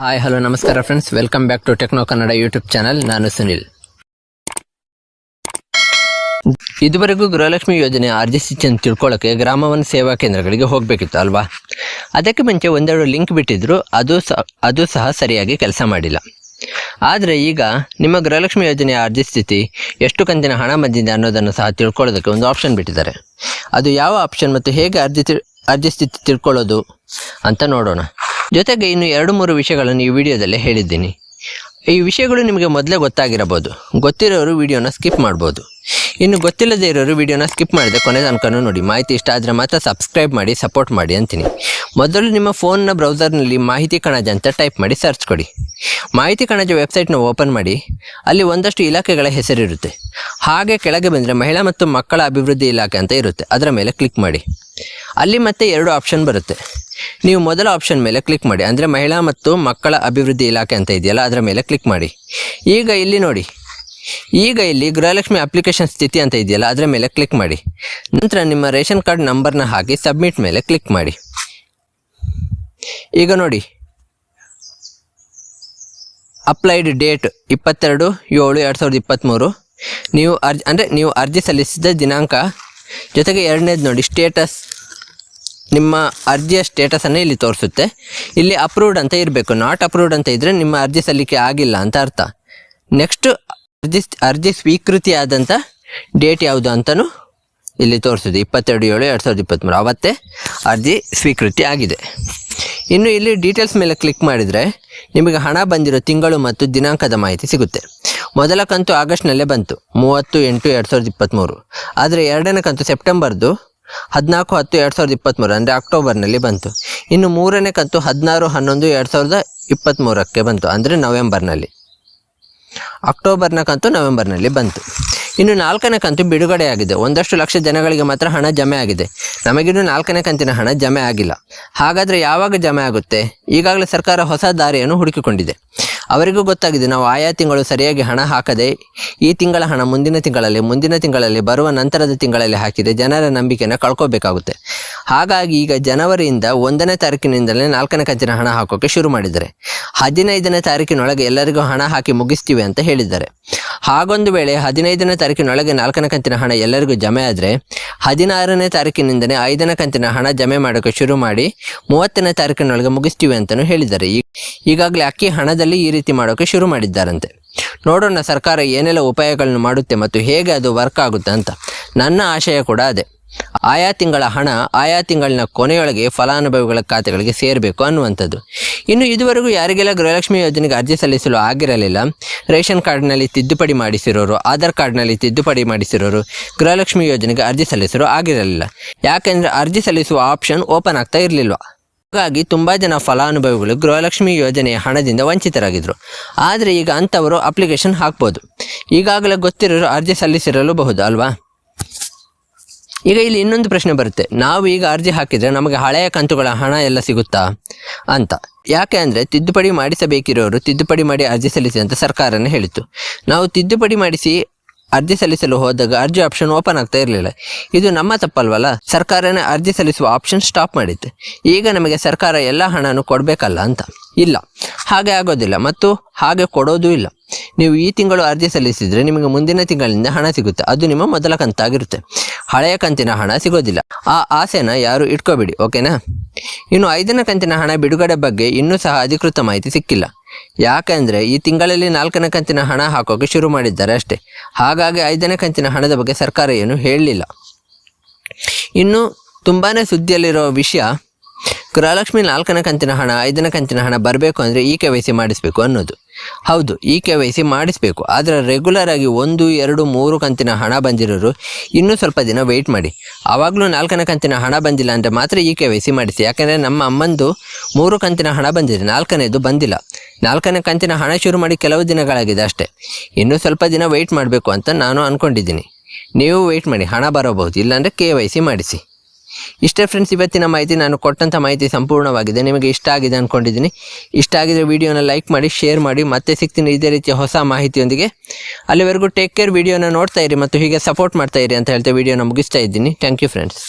Hi hello ನಮಸ್ಕಾರ friends welcome back to techno Kannada YouTube channel ನಾನು ಸುನಿಲ್. ಇದುವರೆಗೂ ಗೃಹಲಕ್ಷ್ಮಿ ಯೋಜನೆ ಅರ್ಜಿ ಸ್ಥಿತಿಯನ್ನು ತಿಳ್ಕೊಳ್ಳೋಕೆ ಗ್ರಾಮವನ ಸೇವಾ ಕೇಂದ್ರಗಳಿಗೆ ಹೋಗಬೇಕಿತ್ತು ಅಲ್ವಾ? ಅದಕ್ಕೆ ಮುಂಚೆ ಒಂದೆರಡು ಲಿಂಕ್ ಬಿಟ್ಟಿದ್ರು. ಅದು ಸಹ ಅದು ಸಹ ಸರಿಯಾಗಿ ಕೆಲಸ ಮಾಡಿಲ್ಲ. ಆದರೆ ಈಗ ನಿಮ್ಮ ಗೃಹಲಕ್ಷ್ಮಿ ಯೋಜನೆಯ ಅರ್ಜಿ ಸ್ಥಿತಿ ಎಷ್ಟು ಕಂತಿನ ಹಣ ಬಂದಿದೆ ಅನ್ನೋದನ್ನು ಸಹ ತಿಳ್ಕೊಳ್ಳೋದಕ್ಕೆ ಒಂದು ಆಪ್ಷನ್ ಬಿಟ್ಟಿದ್ದಾರೆ. ಅದು ಯಾವ ಆಪ್ಷನ್ ಮತ್ತು ಹೇಗೆ ಅರ್ಜಿ ಅರ್ಜಿ ಸ್ಥಿತಿ ತಿಳ್ಕೊಳ್ಳೋದು ಅಂತ ನೋಡೋಣ. ಜೊತೆಗೆ ಇನ್ನು ಎರಡು ಮೂರು ವಿಷಯಗಳನ್ನು ಈ ವಿಡಿಯೋದಲ್ಲಿ ಹೇಳಿದ್ದೀನಿ. ಈ ವಿಷಯಗಳು ನಿಮಗೆ ಮೊದಲೇ ಗೊತ್ತಾಗಿರಬಹುದು. ಗೊತ್ತಿರೋರು ವಿಡಿಯೋನ ಸ್ಕಿಪ್ ಮಾಡ್ಬೋದು. ಇನ್ನು ಗೊತ್ತಿಲ್ಲದೇ ಇರೋರು ವಿಡಿಯೋನ ಸ್ಕಿಪ್ ಮಾಡಿದೆ ಕೊನೆ ತನಕನೂ ನೋಡಿ. ಮಾಹಿತಿ ಇಷ್ಟ ಆದರೆ ಮಾತ್ರ ಸಬ್ಸ್ಕ್ರೈಬ್ ಮಾಡಿ, ಸಪೋರ್ಟ್ ಮಾಡಿ ಅಂತೀನಿ. ಮೊದಲು ನಿಮ್ಮ ಫೋನ್ನ ಬ್ರೌಸರ್ನಲ್ಲಿ ಮಾಹಿತಿ ಕಣಜ ಅಂತ ಟೈಪ್ ಮಾಡಿ ಸರ್ಚ್ ಕೊಡಿ. ಮಾಹಿತಿ ಕಣಜ ವೆಬ್ಸೈಟ್ನ ಓಪನ್ ಮಾಡಿ. ಅಲ್ಲಿ ಒಂದಷ್ಟು ಇಲಾಖೆಗಳ ಹೆಸರಿರುತ್ತೆ. ಹಾಗೆ ಕೆಳಗೆ ಬಂದರೆ ಮಹಿಳಾ ಮತ್ತು ಮಕ್ಕಳ ಅಭಿವೃದ್ಧಿ ಇಲಾಖೆ ಅಂತ ಇರುತ್ತೆ. ಅದರ ಮೇಲೆ ಕ್ಲಿಕ್ ಮಾಡಿ. ಅಲ್ಲಿ ಮತ್ತೆ ಎರಡು ಆಪ್ಷನ್ ಬರುತ್ತೆ. ನೀವು ಮೊದಲ ಆಪ್ಷನ್ ಮೇಲೆ ಕ್ಲಿಕ್ ಮಾಡಿ, ಅಂದರೆ ಮಹಿಳಾ ಮತ್ತು ಮಕ್ಕಳ ಅಭಿವೃದ್ಧಿ ಇಲಾಖೆ ಅಂತ ಇದೆಯಲ್ಲ, ಅದರ ಮೇಲೆ ಕ್ಲಿಕ್ ಮಾಡಿ. ಈಗ ಇಲ್ಲಿ ನೋಡಿ. ಈಗ ಇಲ್ಲಿ ಗೃಹಲಕ್ಷ್ಮಿ ಅಪ್ಲಿಕೇಶನ್ ಸ್ಥಿತಿ ಅಂತ ಇದೆಯಲ್ಲ, ಅದರ ಮೇಲೆ ಕ್ಲಿಕ್ ಮಾಡಿ. ನಂತರ ನಿಮ್ಮ ರೇಷನ್ ಕಾರ್ಡ್ ನಂಬರ್ನ ಹಾಕಿ ಸಬ್ಮಿಟ್ ಮೇಲೆ ಕ್ಲಿಕ್ ಮಾಡಿ. ಈಗ ನೋಡಿ. ಅಪ್ಲೈಡ್ ಡೇಟ್ ಇಪ್ಪತ್ತೆರಡು ಏಳು ಎರಡು ಸಾವಿರದ ಇಪ್ಪತ್ತ್ಮೂರು ನೀವು ಅರ್ಜಿ, ಅಂದರೆ ನೀವು ಅರ್ಜಿ ಸಲ್ಲಿಸಿದ ದಿನಾಂಕ, ಜೊತೆಗೆ ಎರಡನೇದು ನೋಡಿ ಸ್ಟೇಟಸ್ ನಿಮ್ಮ ಅರ್ಜಿಯ ಸ್ಟೇಟಸನ್ನು ಇಲ್ಲಿ ತೋರಿಸುತ್ತೆ. ಇಲ್ಲಿ ಅಪ್ರೂವ್ಡ್ ಅಂತ ಇರಬೇಕು. ನಾಟ್ ಅಪ್ರೂವ್ಡ್ ಅಂತ ಇದ್ದರೆ ನಿಮ್ಮ ಅರ್ಜಿ ಸಲ್ಲಿಕೆ ಆಗಿಲ್ಲ ಅಂತ ಅರ್ಥ. ನೆಕ್ಸ್ಟ್ ಅರ್ಜಿ ಅರ್ಜಿ ಸ್ವೀಕೃತಿ ಆದಂಥ ಡೇಟ್ ಯಾವುದು ಅಂತಲೂ ಇಲ್ಲಿ ತೋರಿಸಿದೆ. ಇಪ್ಪತ್ತೆರಡು ಏಳು ಎರಡು ಸಾವಿರದ ಇಪ್ಪತ್ತ್ಮೂರು ಅವತ್ತೇ ಅರ್ಜಿ ಸ್ವೀಕೃತಿ ಆಗಿದೆ. ಇನ್ನು ಇಲ್ಲಿ ಡೀಟೇಲ್ಸ್ ಮೇಲೆ ಕ್ಲಿಕ್ ಮಾಡಿದರೆ ನಿಮಗೆ ಹಣ ಬಂದಿರೋ ತಿಂಗಳು ಮತ್ತು ದಿನಾಂಕದ ಮಾಹಿತಿ ಸಿಗುತ್ತೆ. ಮೊದಲ ಕಂತು ಆಗಸ್ಟ್ನಲ್ಲೇ ಬಂತು. ಮೂವತ್ತು ಎಂಟು ಎರಡು ಸಾವಿರದ ಇಪ್ಪತ್ತ್ಮೂರು ಆದರೆ ಎರಡನೇ ಕಂತು ಸೆಪ್ಟೆಂಬರ್ದು ಹದಿನಾಲ್ಕು ಹತ್ತು ಎರಡು ಸಾವಿರದ ಇಪ್ಪತ್ತ್ಮೂರು ಅಂದರೆ ಅಕ್ಟೋಬರ್ನಲ್ಲಿ ಬಂತು. ಇನ್ನು ಮೂರನೇ ಕಂತು ಹದಿನಾರು, ಹನ್ನೊಂದು, ಎರಡು ಸಾವಿರದ ಇಪ್ಪತ್ತ್ಮೂರಕ್ಕೆ ಬಂತು, ಅಂದರೆ ನವೆಂಬರ್ನಲ್ಲಿ. ಅಕ್ಟೋಬರ್ನ ಕಂತು ನವೆಂಬರ್ನಲ್ಲಿ ಬಂತು. ಇನ್ನು ನಾಲ್ಕನೇ ಕಂತು ಬಿಡುಗಡೆಯಾಗಿದೆ ಒಂದಷ್ಟು ಲಕ್ಷ ಜನಗಳಿಗೆ ಮಾತ್ರ ಹಣ ಜಮೆ ಆಗಿದೆ. ನಮಗಿನ್ನು ನಾಲ್ಕನೇ ಕಂತಿನ ಹಣ ಜಮೆ ಆಗಿಲ್ಲ. ಹಾಗಾದರೆ ಯಾವಾಗ ಜಮೆ ಆಗುತ್ತೆ? ಈಗಾಗಲೇ ಸರ್ಕಾರ ಹೊಸ ದಾರಿಯನ್ನು ಹುಡುಕಿಕೊಂಡಿದೆ. ಅವರಿಗೂ ಗೊತ್ತಾಗಿದೆ, ನಾವು ಆಯಾ ತಿಂಗಳು ಸರಿಯಾಗಿ ಹಣ ಹಾಕದೆ ಈ ತಿಂಗಳ ಹಣ ಮುಂದಿನ ತಿಂಗಳಲ್ಲಿ ಮುಂದಿನ ತಿಂಗಳಲ್ಲಿ ಬರುವ ನಂತರದ ತಿಂಗಳಲ್ಲಿ ಹಾಕಿದೆ, ಜನರ ನಂಬಿಕೆಯನ್ನು ಕಳ್ಕೋಬೇಕಾಗುತ್ತೆ. ಹಾಗಾಗಿ ಈಗ ಜನವರಿಯಿಂದ ಒಂದನೇ ತಾರೀಕಿನಿಂದಲೇ ನಾಲ್ಕನೇ ಕಂತಿನ ಹಣ ಹಾಕೋಕೆ ಶುರು ಮಾಡಿದ್ದಾರೆ. ಹದಿನೈದನೇ ತಾರೀಕಿನೊಳಗೆ ಎಲ್ಲರಿಗೂ ಹಣ ಹಾಕಿ ಮುಗಿಸ್ತೀವಿ ಅಂತ ಹೇಳಿದ್ದಾರೆ. ಹಾಗೊಂದು ವೇಳೆ ಹದಿನೈದನೇ ತಾರೀಕಿನೊಳಗೆ ನಾಲ್ಕನೇ ಕಂತಿನ ಹಣ ಎಲ್ಲರಿಗೂ ಜಮೆ ಆದರೆ, ಹದಿನಾರನೇ ತಾರೀಕಿನಿಂದನೇ ಐದನೇ ಕಂತಿನ ಹಣ ಜಮೆ ಮಾಡೋಕ್ಕೆ ಶುರು ಮಾಡಿ ಮೂವತ್ತನೇ ತಾರೀಕಿನೊಳಗೆ ಮುಗಿಸ್ತೀವಿ ಅಂತಲೂ ಹೇಳಿದ್ದಾರೆ. ಈಗಾಗಲೇ ಅಕ್ಕಿ ಹಣದಲ್ಲಿ ಈ ರೀತಿ ಮಾಡೋಕ್ಕೆ ಶುರು ಮಾಡಿದ್ದಾರಂತೆ. ನೋಡೋಣ ಸರ್ಕಾರ ಏನೆಲ್ಲ ಉಪಾಯಗಳನ್ನು ಮಾಡುತ್ತೆ ಮತ್ತು ಹೇಗೆ ಅದು ವರ್ಕ್ ಆಗುತ್ತೆ ಅಂತ. ನನ್ನ ಆಶಯ ಕೂಡ ಅದೇ. ಆಯಾ ತಿಂಗಳ ಹಣ, ಆಯಾ ತಿಂಗಳಿನ ಕೊನೆಯೊಳಗೆ ಫಲಾನುಭವಿಗಳ ಖಾತೆಗಳಿಗೆ ಸೇರಬೇಕು ಅನ್ನುವಂಥದ್ದು. ಇನ್ನು ಇದುವರೆಗೂ ಯಾರಿಗೆಲ್ಲ ಗೃಹಲಕ್ಷ್ಮಿ ಯೋಜನೆಗೆ ಅರ್ಜಿ ಸಲ್ಲಿಸಲು ಆಗಿರಲಿಲ್ಲ, ರೇಷನ್ ಕಾರ್ಡ್ನಲ್ಲಿ ತಿದ್ದುಪಡಿ ಮಾಡಿಸಿರೋರು, ಆಧಾರ್ ಕಾರ್ಡ್ನಲ್ಲಿ ತಿದ್ದುಪಡಿ ಮಾಡಿಸಿರೋರು ಗೃಹಲಕ್ಷ್ಮಿ ಯೋಜನೆಗೆ ಅರ್ಜಿ ಸಲ್ಲಿಸಲು ಆಗಿರಲಿಲ್ಲ. ಯಾಕೆಂದರೆ ಅರ್ಜಿ ಸಲ್ಲಿಸುವ ಆಪ್ಷನ್ ಓಪನ್ ಆಗ್ತಾ ಇರಲಿಲ್ವ. ಹಾಗಾಗಿ ತುಂಬ ಜನ ಫಲಾನುಭವಿಗಳು ಗೃಹಲಕ್ಷ್ಮಿ ಯೋಜನೆಯ ಹಣದಿಂದ ವಂಚಿತರಾಗಿದ್ದರು ಆದರೆ ಈಗ ಅಂಥವರು ಅಪ್ಲಿಕೇಶನ್ ಹಾಕ್ಬೋದು. ಈಗಾಗಲೇ ಗೊತ್ತಿರೋರು ಅರ್ಜಿ ಸಲ್ಲಿಸಿರಲೂಬಹುದು ಅಲ್ವಾ? ಈಗ ಇಲ್ಲಿ ಇನ್ನೊಂದು ಪ್ರಶ್ನೆ ಬರುತ್ತೆ. ನಾವು ಈಗ ಅರ್ಜಿ ಹಾಕಿದರೆ ನಮಗೆ ಹಳೆಯ ಕಂತುಗಳ ಹಣ ಎಲ್ಲ ಸಿಗುತ್ತಾ? ಅಂತ. ಯಾಕೆ ಅಂದರೆ ತಿದ್ದುಪಡಿ ಮಾಡಿಸಬೇಕಿರೋರು ತಿದ್ದುಪಡಿ ಮಾಡಿ ಅರ್ಜಿ ಸಲ್ಲಿಸಿ ಅಂತ ಸರ್ಕಾರನೇ ಹೇಳಿತ್ತು. ನಾವು ತಿದ್ದುಪಡಿ ಮಾಡಿಸಿ ಅರ್ಜಿ ಸಲ್ಲಿಸಲು ಹೋದಾಗ ಅರ್ಜಿ ಆಪ್ಷನ್ ಓಪನ್ ಆಗ್ತಾ ಇರಲಿಲ್ಲ. ಇದು ನಮ್ಮ ತಪ್ಪಲ್ವಲ್ಲ? ಸರ್ಕಾರನೇ ಅರ್ಜಿ ಸಲ್ಲಿಸುವ ಆಪ್ಷನ್ ಸ್ಟಾಪ್ ಮಾಡಿತ್ತು. ಈಗ ನಮಗೆ ಸರ್ಕಾರ ಎಲ್ಲ ಹಣನೂ ಕೊಡಬೇಕಲ್ಲ ಅಂತ. ಇಲ್ಲ. ಹಾಗೆ ಆಗೋದಿಲ್ಲ ಮತ್ತು ಹಾಗೆ ಕೊಡೋದೂ ಇಲ್ಲ. ನೀವು ಈ ತಿಂಗಳು ಅರ್ಜಿ ಸಲ್ಲಿಸಿದರೆ ನಿಮಗೆ ಮುಂದಿನ ತಿಂಗಳಿಂದ ಹಣ ಸಿಗುತ್ತೆ. ಅದು ನಿಮ್ಮ ಮೊದಲ ಕಂತಾಗಿರುತ್ತೆ. ಹಳೆಯ ಕಂತಿನ ಹಣ ಸಿಗೋದಿಲ್ಲ. ಆ ಆಸೆನ ಯಾರು ಇಟ್ಕೋಬೇಡಿ, ಓಕೆನಾ? ಇನ್ನು ಐದನೇ ಕಂತಿನ ಹಣ ಬಿಡುಗಡೆ ಬಗ್ಗೆ ಇನ್ನೂ ಸಹ ಅಧಿಕೃತ ಮಾಹಿತಿ ಸಿಕ್ಕಿಲ್ಲ. ಯಾಕೆಂದರೆ ಈ ತಿಂಗಳಲ್ಲಿ ನಾಲ್ಕನೇ ಕಂತಿನ ಹಣ ಹಾಕೋಕೆ ಶುರು ಮಾಡಿದ್ದಾರೆ ಅಷ್ಟೇ. ಹಾಗಾಗಿ ಐದನೇ ಕಂತಿನ ಹಣದ ಬಗ್ಗೆ ಸರ್ಕಾರ ಏನು ಹೇಳಲಿಲ್ಲ. ಇನ್ನು ತುಂಬಾ ಸುದ್ದಿಯಲ್ಲಿರೋ ವಿಷಯ, ಗೃಹಲಕ್ಷ್ಮಿ ನಾಲ್ಕನೇ ಕಂತಿನ ಹಣ, ಐದನೇ ಕಂತಿನ ಹಣ ಬರಬೇಕು ಅಂದರೆ ಈ ಕೆ ಸಿ ಮಾಡಿಸಬೇಕು ಅನ್ನೋದು. ಹೌದು, ಈ ಕೆ ವೈ ಸಿ ಮಾಡಿಸಬೇಕು. ಆದರೆ ರೆಗ್ಯುಲರ್ ಆಗಿ ಒಂದು, ಎರಡು, ಮೂರು ಕಂತಿನ ಹಣ ಬಂದಿರೋರು ಇನ್ನೂ ಸ್ವಲ್ಪ ದಿನ ವೆಯ್ಟ್ ಮಾಡಿ. ಆವಾಗಲೂ ನಾಲ್ಕನೇ ಕಂತಿನ ಹಣ ಬಂದಿಲ್ಲ ಅಂದರೆ ಮಾತ್ರ ಈ ಕೆ ವೈ ಸಿ ಮಾಡಿಸಿ. ಯಾಕೆಂದರೆ ನಮ್ಮ ಅಮ್ಮಂದು ಮೂರು ಕಂತಿನ ಹಣ ಬಂದಿದೆ, ನಾಲ್ಕನೇದು ಬಂದಿಲ್ಲ. ನಾಲ್ಕನೇ ಕಂತಿನ ಹಣ ಶುರು ಮಾಡಿ ಕೆಲವು ದಿನಗಳಾಗಿದೆ ಅಷ್ಟೇ. ಇನ್ನೂ ಸ್ವಲ್ಪ ದಿನ ವೆಯ್ಟ್ ಮಾಡಬೇಕು ಅಂತ ನಾನು ಅಂದ್ಕೊಂಡಿದ್ದೀನಿ ನೀವು ವೆಯ್ಟ್ ಮಾಡಿ, ಹಣ ಬರಬಹುದು, ಇಲ್ಲಾಂದರೆ ಕೆ ವೈ ಸಿ ಮಾಡಿಸಿ. ಇಷ್ಟೇ ಫ್ರೆಂಡ್ಸ್ ಇವತ್ತಿನ ಮಾಹಿತಿ ನಾನು ಕೊಟ್ಟಂಥ ಮಾಹಿತಿ ಸಂಪೂರ್ಣವಾಗಿದೆ. ನಿಮಗೆ ಇಷ್ಟ ಆಗಿದೆ ಅಂದ್ಕೊಂಡಿದ್ದೀನಿ ಇಷ್ಟ ಆಗಿದ್ರೆ ವಿಡಿಯೋನ ಲೈಕ್ ಮಾಡಿ ಶೇರ್ ಮಾಡಿ, ಮತ್ತೆ ಸಿಗ್ತೀನಿ ಇದೇ ರೀತಿಯ ಹೊಸ ಮಾಹಿತಿಯೊಂದಿಗೆ. ಅಲ್ಲಿವರೆಗೂ ಟೇಕ್ ಕೇರ್ ವಿಡಿಯೋನ ನೋಡ್ತಾ ಇರಿ ಮತ್ತು ಹೀಗೆ ಸಪೋರ್ಟ್ ಮಾಡ್ತಾ ಇರಿ ಅಂತ ಹೇಳ್ತಾ ವಿಡಿಯೋನ ಮುಗಿಸ್ತಾ ಇದ್ದೀನಿ. Thank you friends